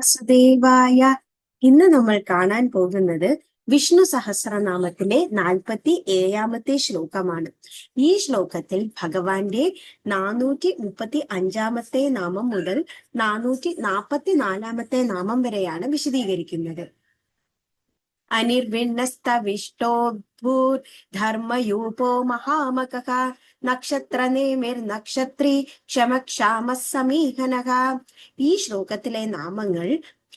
വാസുദേവായ ഇന്ന് നമ്മൾ കാണാൻ പോകുന്നത് വിഷ്ണു സഹസ്രനാമത്തിലെ നാൽപ്പത്തി ഏഴാമത്തെ ശ്ലോകമാണ്. ഈ ശ്ലോകത്തിൽ ഭഗവാന്റെ നാനൂറ്റി മുപ്പത്തി അഞ്ചാമത്തെ നാമം മുതൽ നാനൂറ്റി നാൽപ്പത്തി നാലാമത്തെ നാമം വരെയാണ് വിശദീകരിക്കുന്നത്. ധർമ്മയൂപോ മഹാമക നക്ഷത്ര ക്ഷമക്ഷാമ സമീഹനക ഈ ശ്ലോകത്തിലെ നാമങ്ങൾ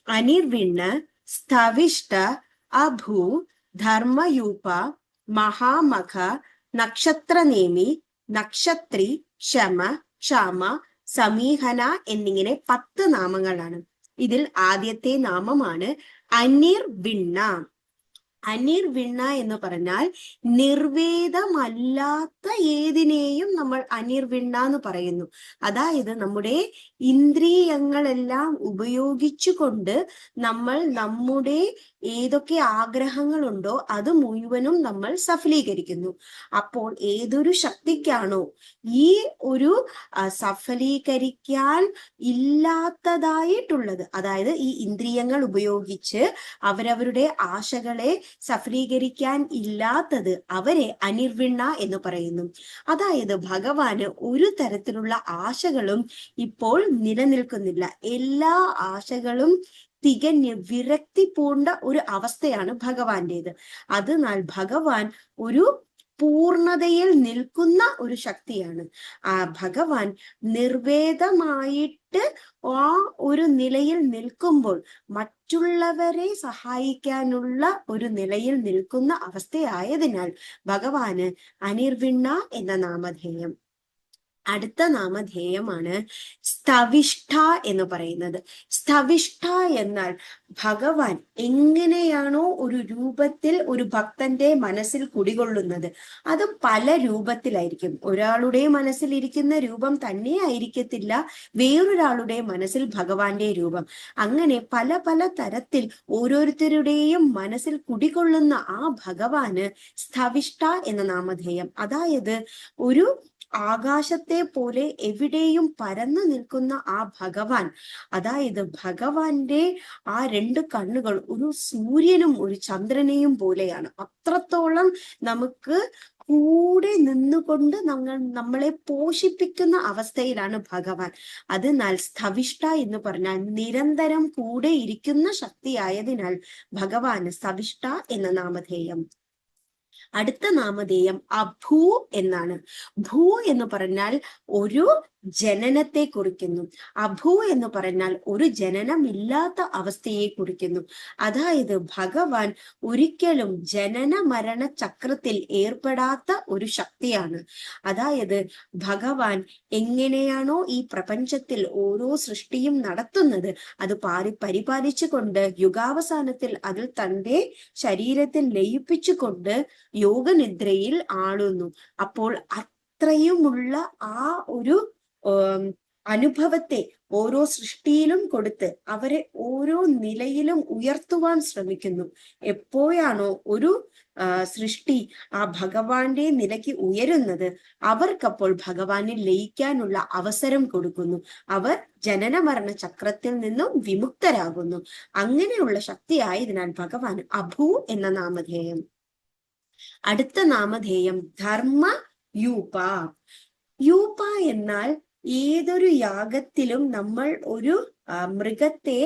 അനിർവിണ്ണ സ്ഥവിഷ്ട അഭൂ ധർമ്മയൂപ മഹാമഖ നക്ഷത്രനേമി നക്ഷത്രി ക്ഷമ ക്ഷാമ സമീഹന എന്നിങ്ങനെ പത്ത് നാമങ്ങളാണ്. ഇതിൽ ആദ്യത്തെ നാമമാണ് അനിർവിണ്ണ. അനിർവിണ്ണ എന്ന് പറഞ്ഞാൽ നിർവേദമല്ലാത്ത ഏതിനെയും നമ്മൾ അനിർവിണ്ണ എന്ന് പറയുന്നു. അതായത് നമ്മുടെ ഇന്ദ്രിയങ്ങളെല്ലാം ഉപയോഗിച്ചുകൊണ്ട് നമ്മൾ നമ്മുടെ ഏതൊക്കെ ആഗ്രഹങ്ങളുണ്ടോ അത് മുഴുവനും നമ്മൾ സഫലീകരിക്കുന്നു. അപ്പോൾ ഏതൊരു ശക്തിക്കാണോ ഈ ഒരു സഫലീകരിക്കാൻ ഇല്ലാത്തതായിട്ടുള്ളത് അതായത് ഈ ഇന്ദ്രിയങ്ങൾ ഉപയോഗിച്ച് അവരവരുടെ ആശകളെ സഫലീകരിക്കാൻ ഇല്ലാത്തത് അവരെ അനിർവിണ്ണ എന്ന് പറയുന്നു. അതായത് ഭഗവാന് ഒരു തരത്തിലുള്ള ആശകളും ഇപ്പോൾ നിലനിൽക്കുന്നില്ല. എല്ലാ ആശകളും തികഞ്ഞ് വിരക്തി പൂണ്ട ഒരു അവസ്ഥയാണ് ഭഗവാന്റേത്. അതിനാൽ ഭഗവാൻ ഒരു പൂർണതയിൽ നിൽക്കുന്ന ഒരു ശക്തിയാണ്. ആ ഭഗവാൻ നിർവേദമായിട്ട് ആ ഒരു നിലയിൽ നിൽക്കുമ്പോൾ മറ്റുള്ളവരെ സഹായിക്കാനുള്ള ഒരു നിലയിൽ നിൽക്കുന്ന അവസ്ഥയായതിനാൽ ഭഗവാന് അനിർവിണ്ണ എന്ന നാമധേയം. അടുത്ത നാമധേയമാണ് സ്തവിഷ്ഠ എന്ന് പറയുന്നത്. സ്തവിഷ്ഠ എന്നാൽ ഭഗവാൻ എങ്ങനെയാണോ ഒരു രൂപത്തിൽ ഒരു ഭക്തന്റെ മനസ്സിൽ കുടികൊള്ളുന്നത്. അത് പല രൂപത്തിലായിരിക്കും. ഒരാളുടെ മനസ്സിൽ ഇരിക്കുന്ന രൂപം തന്നെ ആയിരിക്കത്തില്ല. വേറൊരാളുടെ മനസ്സിൽ ഭഗവാന്റെ രൂപം. അങ്ങനെ പല പല തരത്തിൽ ഓരോരുത്തരുടെയും മനസ്സിൽ കുടികൊള്ളുന്ന ആ ഭഗവാന് സ്തവിഷ്ഠ എന്ന നാമധേയം. അതായത് ഒരു ആകാശത്തെ പോലെ എവിടെയും പരന്നു നിൽക്കുന്ന ആ ഭഗവാൻ. അതായത് ഭഗവാന്റെ ആ രണ്ട് കണ്ണുകൾ ഒരു സൂര്യനും ഒരു ചന്ദ്രനെയും പോലെയാണ്. അത്രത്തോളം നമുക്ക് കൂടെ നിന്നുകൊണ്ട് നമ്മൾ നമ്മളെ പോഷിപ്പിക്കുന്ന അവസ്ഥയിലാണ് ഭഗവാൻ. അതിനാൽ സ്ഥവിഷ്ട എന്ന് പറഞ്ഞാൽ നിരന്തരം കൂടെ ഇരിക്കുന്ന ശക്തിയായതിനാൽ ഭഗവാന് സവിഷ്ഠ എന്ന നാമധേയം. അടുത്ത നാമധേയം അഭൂ എന്നാണ്. ഭൂ എന്ന് പറഞ്ഞാൽ ഒരു ജനനത്തെ കുറിക്കുന്നു. അഭൂ എന്ന് പറഞ്ഞാൽ ഒരു ജനനമില്ലാത്ത അവസ്ഥയെ കുറിക്കുന്നു. അതായത് ഭഗവാൻ ഒരിക്കലും ജനന മരണ ചക്രത്തിൽ ഏർപ്പെടാത്ത ഒരു ശക്തിയാണ്. അതായത് ഭഗവാൻ എങ്ങനെയാണോ ഈ പ്രപഞ്ചത്തിൽ ഓരോ സൃഷ്ടിയും നടത്തുന്നത് അത് പാരി പരിപാലിച്ചുകൊണ്ട് യുഗാവസാനത്തിൽ അതിൽ തന്റെ ശരീരത്തിൽ ലയിപ്പിച്ചുകൊണ്ട് യോഗനിദ്രയിൽ ആളുന്നു. അപ്പോൾ അത്രയുമുള്ള ആ ഒരു അനുഭവത്തെ ഓരോ സൃഷ്ടിയിലും കൊടുത്ത് അവരെ ഓരോ നിലയിലും ഉയർത്തുവാൻ ശ്രമിക്കുന്നു. എപ്പോഴാണോ ഒരു സൃഷ്ടി ആ ഭഗവാന്റെ നിലയ്ക്ക് ഉയരുന്നത് അവർക്കപ്പോൾ ഭഗവാനെ ലയിക്കാനുള്ള അവസരം കൊടുക്കുന്നു. അവർ ജനന മരണ ചക്രത്തിൽ നിന്നും വിമുക്തരാകുന്നു. അങ്ങനെയുള്ള ശക്തി ആയതിനാൽ ഭഗവാൻ അഭു എന്ന നാമധേയം. അടുത്ത നാമധേയം ധർമ്മ യൂപ. യൂപ എന്നാൽ ഏതൊരു യാഗത്തിലും നമ്മൾ ഒരു മൃഗത്തെ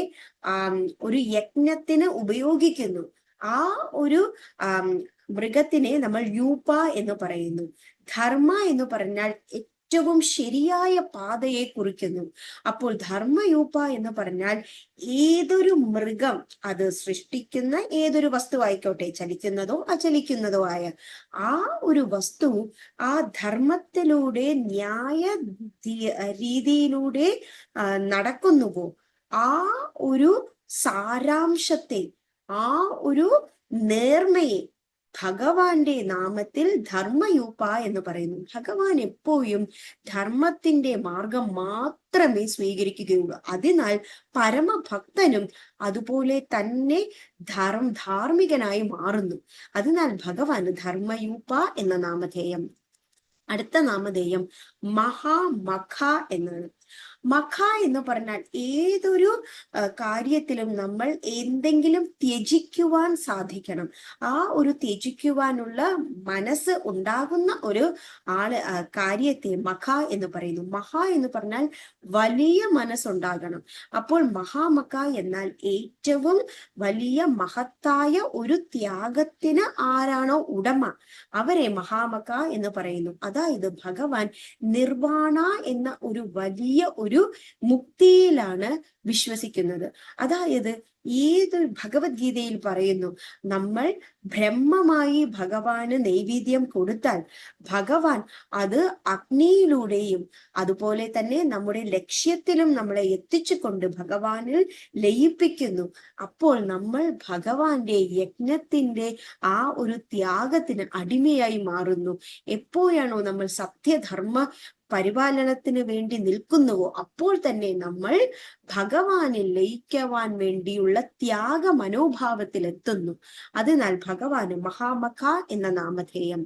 ഒരു യജ്ഞത്തിന് ഉപയോഗിക്കുന്നു. ആ ഒരു മൃഗത്തിനെ നമ്മൾ യൂപ എന്ന് പറയുന്നു. ധർമ്മ എന്ന് പറഞ്ഞാൽ ഏറ്റവും ശരിയായ പാതയെ കുറിക്കുന്നു. അപ്പോൾ ധർമ്മയൂപ എന്ന് പറഞ്ഞാൽ ഏതൊരു മൃഗം അത് സൃഷ്ടിക്കുന്ന ഏതൊരു വസ്തു ആയിക്കോട്ടെ ചലിക്കുന്നതോ അചലിക്കുന്നതോ ആയ ആ ഒരു വസ്തു ആ ധർമ്മത്തിലൂടെ ന്യായ രീതിയിലൂടെ നടക്കുന്നുവോ? ആ ഒരു സാരാംശത്തെ ആ ഒരു നേർമയെ ഭഗവാന്റെ നാമത്തിൽ ധർമ്മയൂപ്പ എന്ന് പറയുന്നു. ഭഗവാൻ എപ്പോഴും ധർമ്മത്തിന്റെ മാർഗം മാത്രമേ സ്വീകരിക്കുകയുള്ളൂ. അതിനാൽ പരമഭക്തനും അതുപോലെ തന്നെ ധർമ്മ ധാർമ്മികനായി മാറുന്നു. അതിനാൽ ഭഗവാൻ ധർമ്മയൂപ്പ എന്ന നാമധേയം. അടുത്ത നാമധേയം മഹാമഖ എന്നാണ്. മഖ എന്ന് പറഞ്ഞാൽ ഏതൊരു കാര്യത്തിലും നമ്മൾ എന്തെങ്കിലും ത്യജിക്കുവാൻ സാധിക്കണം. ആ ഒരു ത്യജിക്കുവാനുള്ള മനസ്സ് ഉണ്ടാകുന്ന ഒരു ആൾ കാര്യത്തെ മഖ എന്ന് പറയുന്നു. മഹ എന്ന് പറഞ്ഞാൽ വലിയ മനസ്സുണ്ടാകണം. അപ്പോൾ മഹാമഖ എന്നാൽ ഏറ്റവും വലിയ മഹത്തായ ഒരു ത്യാഗത്തിന് ആരാണോ ഉടമ? അവരെ മഹാമഖ എന്ന് പറയുന്നു. അതായത് ഭഗവാൻ നിർവാണ എന്ന ഒരു വലിയ ഒരു മുക്തിയിലാണ് വിശ്വസിക്കുന്നത്. അതായത് ഏത് ഭഗവത്ഗീതയിൽ പറയുന്നു നമ്മൾ ബ്രഹ്മമായി ഭഗവാന് നൈവേദ്യം കൊടുത്താൽ ഭഗവാൻ അത് അഗ്നിയിലൂടെയും അതുപോലെ തന്നെ നമ്മുടെ ലക്ഷ്യത്തിലും നമ്മളെ എത്തിച്ചുകൊണ്ട് ഭഗവാനിൽ ലയിപ്പിക്കുന്നു. അപ്പോൾ നമ്മൾ ഭഗവാന്റെ യജ്ഞത്തിന്റെ ആ ഒരു ത്യാഗത്തിന് അടിമയായി മാറുന്നു. എപ്പോഴാണോ നമ്മൾ സത്യധർമ്മ പരിപാലനത്തിന് വേണ്ടി നിൽക്കുന്നുവോ? അപ്പോൾ തന്നെ നമ്മൾ ഭഗവാനെ ലയിക്കുവാൻ വേണ്ടിയുള്ള ത്യാഗ മനോഭാവത്തിൽ എത്തുന്നു അതിനാൽ ഭഗവാന് മഹാമഖ എന്ന നാമധേയം.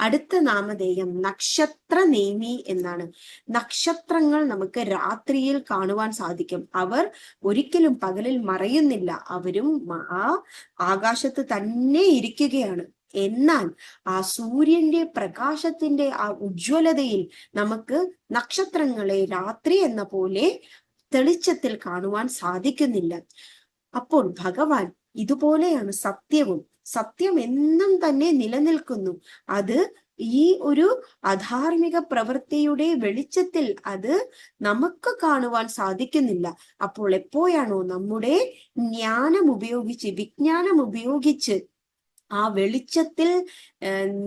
അടുത്ത നാമധേയം നക്ഷത്ര നേമി എന്നാണ്. നക്ഷത്രങ്ങൾ നമുക്ക് രാത്രിയിൽ കാണുവാൻ സാധിക്കും. അവർ ഒരിക്കലും പകലിൽ മറയുന്നില്ല. അവരും ആ ആകാശത്ത് തന്നെ ഇരിക്കുകയാണ്. എന്നാൽ ആ സൂര്യന്റെ പ്രകാശത്തിന്റെ ആ ഉജ്ജ്വലതയിൽ നമുക്ക് നക്ഷത്രങ്ങളെ രാത്രി എന്ന പോലെ തെളിച്ചത്തിൽ കാണുവാൻ സാധിക്കുന്നില്ല. അപ്പോൾ ഭഗവാൻ ഇതുപോലെയാണ് സത്യവും. സത്യം എന്നും തന്നെ നിലനിൽക്കുന്നു. അത് ഈ ഒരു അധാർമിക പ്രവൃത്തിയുടെ വെളിച്ചത്തിൽ അത് നമുക്ക് കാണുവാൻ സാധിക്കുന്നില്ല. അപ്പോൾ എപ്പോഴാണോ നമ്മുടെ ജ്ഞാനം ഉപയോഗിച്ച് വിജ്ഞാനം ഉപയോഗിച്ച് ആ വെളിച്ചത്തിൽ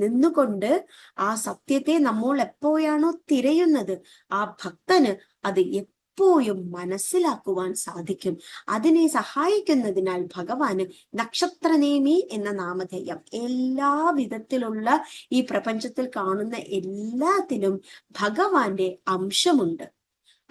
നിന്നുകൊണ്ട് ആ സത്യത്തെ നമ്മൾ എപ്പോഴാണോ തിരയുന്നത് ആ ഭക്തന് അത് എപ്പോഴും മനസ്സിലാക്കുവാൻ സാധിക്കും. അതിനെ സഹായിക്കുന്നതിനാൽ ഭഗവാന് നക്ഷത്രനേമി എന്ന നാമധേയം എല്ലാ വിധത്തിലുള്ള ഈ പ്രപഞ്ചത്തിൽ കാണുന്ന എല്ലാത്തിനും ഭഗവാന്റെ അംശമുണ്ട്.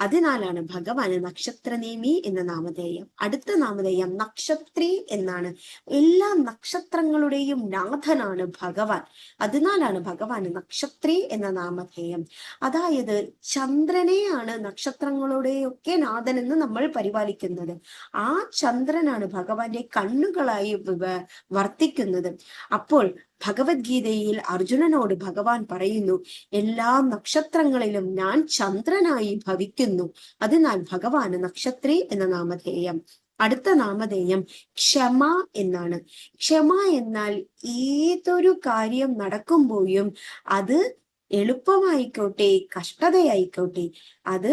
അതിനാലാണ് ഭഗവാന് നക്ഷത്രനേമി എന്ന നാമധേയം. അടുത്ത നാമധേയം നക്ഷത്രി എന്നാണ്. എല്ലാ നക്ഷത്രങ്ങളുടെയും നാഥനാണ് ഭഗവാൻ. അതിനാലാണ് ഭഗവാന് നക്ഷത്രി എന്ന നാമധേയം. അതായത് ചന്ദ്രനെയാണ് നക്ഷത്രങ്ങളുടെയൊക്കെ നാഥൻ എന്ന് നമ്മൾ പരിപാലിക്കുന്നത്. ആ ചന്ദ്രനാണ് ഭഗവാന്റെ കണ്ണുകളായി വർത്തിക്കുന്നത്. അപ്പോൾ ഭഗവത്ഗീതയിൽ അർജുനനോട് ഭഗവാൻ പറയുന്നു എല്ലാ നക്ഷത്രങ്ങളിലും ഞാൻ ചന്ദ്രനായി ഭവിക്കുന്നു. അതിനാൽ ഭഗവാന് നക്ഷത്രി എന്ന നാമധേയം. അടുത്ത നാമധേയം ക്ഷമ എന്നാണ്. ക്ഷമ എന്നാൽ ഏതൊരു കാര്യം നടക്കുമ്പോഴും അത് എളുപ്പമായിക്കോട്ടെ കഷ്ടതയായിക്കോട്ടെ അത്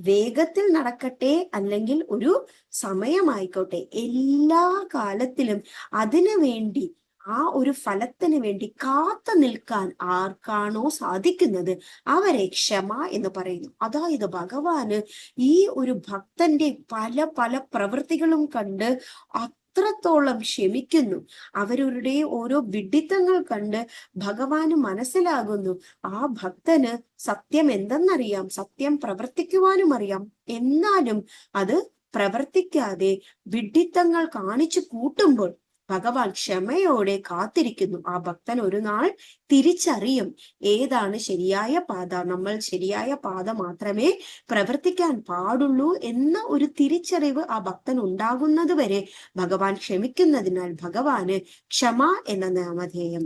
വേഗത്തിൽ നടക്കട്ടെ അല്ലെങ്കിൽ ഒരു സമയമായിക്കോട്ടെ. എല്ലാ കാലത്തിലും അതിനു വേണ്ടി ആ ഒരു ഫലത്തിന് വേണ്ടി കാത്തു നിൽക്കാൻ ആർക്കാണോ സാധിക്കുന്നത്? അവരെ ക്ഷമ എന്ന് പറയുന്നു. അതായത് ഭഗവാന് ഈ ഒരു ഭക്തന്റെ പല പല പ്രവൃത്തികളും കണ്ട് അത്രത്തോളം ക്ഷമിക്കുന്നു. അവരുടെ ഓരോ വിഡിത്തങ്ങൾ കണ്ട് ഭഗവാന് മനസ്സിലാകുന്നു ആ ഭക്തന് സത്യം എന്തെന്നറിയാം സത്യം പ്രവർത്തിക്കുവാനും അറിയാം. എന്നാലും അത് പ്രവർത്തിക്കാതെ വിഡിത്തങ്ങൾ കാണിച്ചു കൂട്ടുമ്പോൾ ഭഗവാൻ ക്ഷമയോടെ കാത്തിരിക്കുന്നു. ആ ഭക്തൻ ഒരു നാൾ തിരിച്ചറിയും ഏതാണ് ശരിയായ പാത. നമ്മൾ ശരിയായ പാത മാത്രമേ പ്രവർത്തിക്കാൻ പാടുള്ളൂ എന്ന ഒരു തിരിച്ചറിവ് ആ ഭക്തൻ ഉണ്ടാകുന്നത് വരെ ഭഗവാൻ ക്ഷമിക്കുന്നതിനാൽ ഭഗവാന് ക്ഷമ എന്ന നാമധേയം.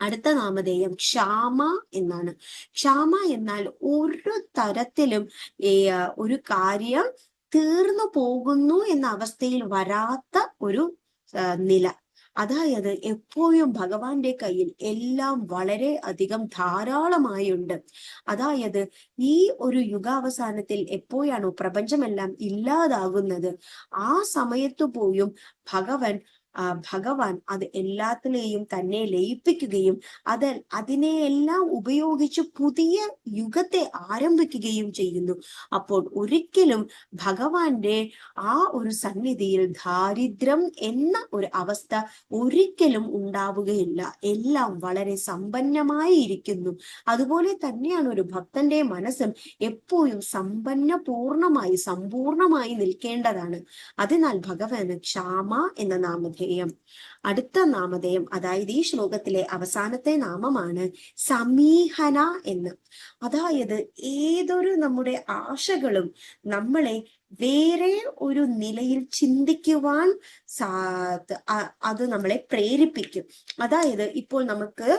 അടുത്ത നാമധേയം ക്ഷാമ എന്നാണ്. ക്ഷാമ എന്നാൽ ഒരു തരത്തിലും ഒരു കാര്യം തീർന്നു പോകുന്നു എന്ന അവസ്ഥയിൽ വരാത്ത ഒരു നില. അതായത് എപ്പോഴും ഭഗവാന്റെ കയ്യിൽ എല്ലാം വളരെ അധികം ധാരാളമായുണ്ട്. അതായത് ഈ ഒരു യുഗാവസാനത്തിൽ എപ്പോഴാണോ പ്രപഞ്ചമെല്ലാം ഇല്ലാതാകുന്നത് ആ സമയത്തു പോയും ഭഗവൻ ഭഗവാൻ അത് എല്ലാത്തിലെയും തന്നെ ലയിപ്പിക്കുകയും അത് അതിനെയെല്ലാം ഉപയോഗിച്ച് പുതിയ യുഗത്തെ ആരംഭിക്കുകയും ചെയ്യുന്നു. അപ്പോൾ ഒരിക്കലും ഭഗവാന്റെ ആ ഒരു സന്നിധിയിൽ ദാരിദ്ര്യം എന്ന ഒരു അവസ്ഥ ഒരിക്കലും ഉണ്ടാവുകയില്ല. എല്ലാം വളരെ സമ്പന്നമായി ഇരിക്കുന്നു. അതുപോലെ തന്നെയാണ് ഒരു ഭക്തന്റെ മനസ്സും എപ്പോഴും സമ്പന്ന പൂർണമായി സമ്പൂർണമായി നിൽക്കേണ്ടതാണ്. അതിനാൽ ഭഗവാന് ക്ഷാമ എന്ന നാമധേയം a.m. അടുത്ത നാമധേയം അതായത് ഈ ശ്ലോകത്തിലെ അവസാനത്തെ നാമമാണ് സമീഹന എന്ന്. അതായത് ഏതൊരു നമ്മുടെ ആശകളും നമ്മളെ വേറെ ഒരു നിലയിൽ ചിന്തിക്കുവാൻ സാ അത് നമ്മളെ പ്രേരിപ്പിക്കും. അതായത് ഇപ്പോൾ നമുക്ക്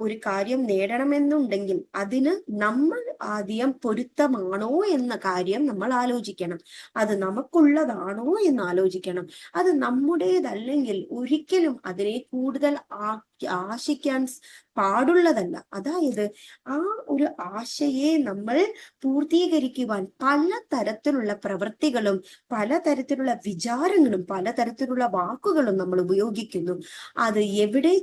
ഒരു കാര്യം നേടണമെന്നുണ്ടെങ്കിൽ അതിന് നമ്മൾ ആദ്യം പൊരുത്തമാണോ എന്ന കാര്യം നമ്മൾ ആലോചിക്കണം. അത് നമുക്കുള്ളതാണോ എന്ന് ആലോചിക്കണം. അത് നമ്മുടേതല്ലെങ്കിൽ ഒരിക്കലും അതിനെ കൂടുതൽ ആശിക്കാൻ പാടുള്ളതല്ല. അതായത് ആ ഒരു ആശയെ നമ്മൾ പൂർത്തീകരിക്കുവാൻ പല തരത്തിലുള്ള പ്രവൃത്തികളും പല തരത്തിലുള്ള വിചാരങ്ങളും പല തരത്തിലുള്ള വാക്കുകളും നമ്മൾ ഉപയോഗിക്കുന്നു. അത് എവിടെ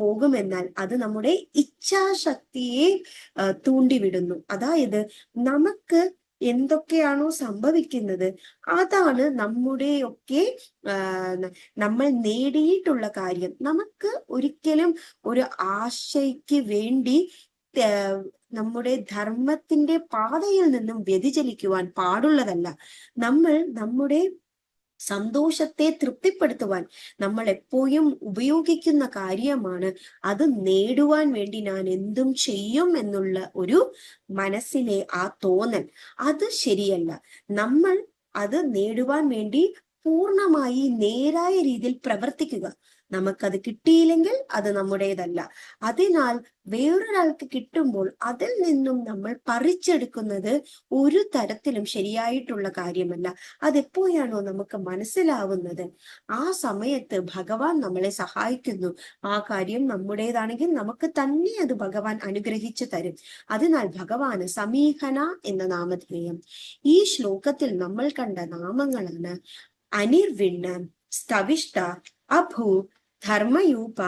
പോകുമെന്നാൽ അത് നമ്മുടെ ഇച്ഛാശക്തിയെ തൂണ്ടിവിടുന്നു. അതായത് നമുക്ക് എന്തൊക്കെയാണോ സംഭവിക്കുന്നത്. അതാണ് നമ്മുടെയൊക്കെ നമ്മൾ നേടിയിട്ടുള്ള കാര്യം. നമുക്ക് ഒരിക്കലും ഒരു ആശയ്ക്ക് വേണ്ടി നമ്മുടെ ധർമ്മത്തിന്റെ പാതയിൽ നിന്നും വ്യതിചലിക്കുവാൻ പാടുള്ളതല്ല. നമ്മൾ നമ്മുടെ സന്തോഷത്തെ തൃപ്തിപ്പെടുത്തുവാൻ നമ്മൾ എപ്പോഴും ഉപയോഗിക്കുന്ന കാര്യമാണ്. അത് നേടുവാൻ വേണ്ടി ഞാൻ എന്തും ചെയ്യും എന്നുള്ള ഒരു മനസ്സിലെ ആ തോന്നൽ. അത് ശരിയല്ല. നമ്മൾ അത് നേടുവാൻ വേണ്ടി പൂർണമായി നേരായ രീതിയിൽ പ്രവർത്തിക്കുക. നമുക്കത് കിട്ടിയില്ലെങ്കിൽ അത് നമ്മുടേതല്ല. അതിനാൽ വേറൊരാൾക്ക് കിട്ടുമ്പോൾ അതിൽ നിന്നും നമ്മൾ പറിച്ചെടുക്കുന്നത് ഒരു തരത്തിലും ശരിയായിട്ടുള്ള കാര്യമല്ല. അതെപ്പോഴാണോ നമുക്ക് മനസ്സിലാവുന്നത്? ആ സമയത്ത് ഭഗവാൻ നമ്മളെ സഹായിക്കുന്നു. ആ കാര്യം നമ്മുടേതാണെങ്കിൽ നമുക്ക് തന്നെ അത് ഭഗവാൻ അനുഗ്രഹിച്ചു തരും. അതിനാൽ ഭഗവാന് സമീഹന എന്ന നാമധേയം. ഈ ശ്ലോകത്തിൽ നമ്മൾ കണ്ട നാമങ്ങളാണ് അനിർവിണ്ണ സ്തവിഷ്ട അഭൂ ധർമ്മയൂപ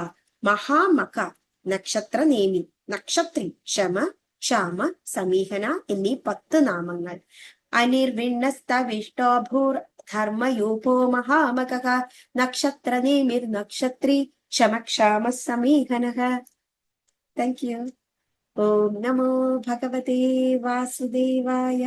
മഹാമക നക്ഷത്രനേമി നക്ഷത്രി ക്ഷമ ക്ഷാമ സമീഹന എന്നീ പത്ത് നാമങ്ങൾ. അനിർവിണ്ണസ്തവിഷ്ടോഭൂർ ധർമ്മയൂപോ മഹാമക നക്ഷത്രനേമിർ നക്ഷത്രി ക്ഷമക്ഷാമ സമീഹന. താങ്ക് യു ഓം നമോ ഭഗവതേ വാസുദേവായ